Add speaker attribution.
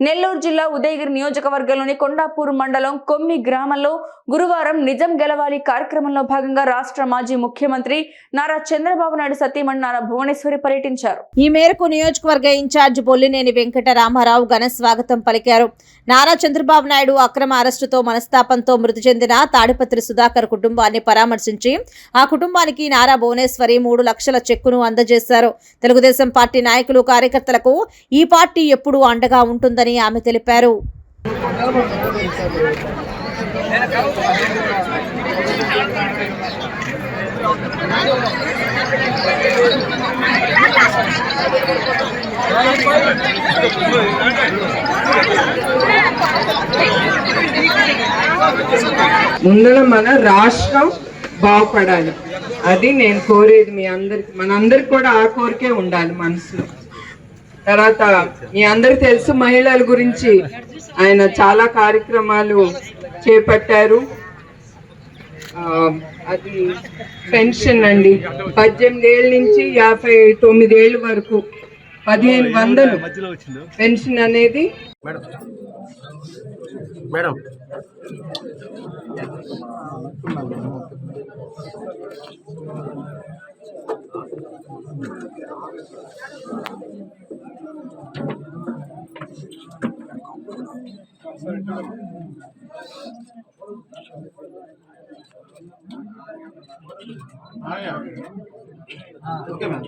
Speaker 1: నెల్లూరు జిల్లా ఉదయగిరి నియోజకవర్గంలోని కొండాపూర్ మండలం కొమ్మి గ్రామంలో గురువారం నిజం గెలవాలి కార్యక్రమంలో భాగంగా రాష్ట్ర మాజీ ముఖ్యమంత్రి నారా చంద్రబాబు నాయుడు సతీమణి నారా భువనేశ్వరి పర్యటించారు.
Speaker 2: ఈ మేరకు నియోజకవర్గ ఇన్ఛార్జ్ బొల్లినేని వెంకట రామారావు ఘన స్వాగతం పలికారు. నారా చంద్రబాబు నాయుడు అక్రమ అరెస్టుతో మనస్తాపంతో మృతి చెందిన తాడిపత్రి సుధాకర్ కుటుంబాన్ని పరామర్శించి ఆ కుటుంబానికి నారా భువనేశ్వరి మూడు లక్షల చెక్కును అందజేశారు. తెలుగుదేశం పార్టీ నాయకులు కార్యకర్తలకు ఈ పార్టీ ఎప్పుడూ అండగా ఉంటుందని ఆమె తెలిపారు.
Speaker 3: ముందర మన రాష్ట్రం బాగుపడాలి. అది నేను కోరేది మీ అందరికి మనందరికి కూడా ఆ కోరికే ఉండాలి మనసులో. తర్వాత మీ అందరికి తెలుసు మహిళల గురించి. ఆయన చాలా కార్యక్రమాలు చేపట్టారు. అది పెన్షన్ అండి. పద్దెనిమిది ఏళ్ళ నుంచి యాభై తొమ్మిది ఏళ్ళ వరకు పదిహేను వందలు పెన్షన్ అనేది
Speaker 4: ఓకే మ్యామ్.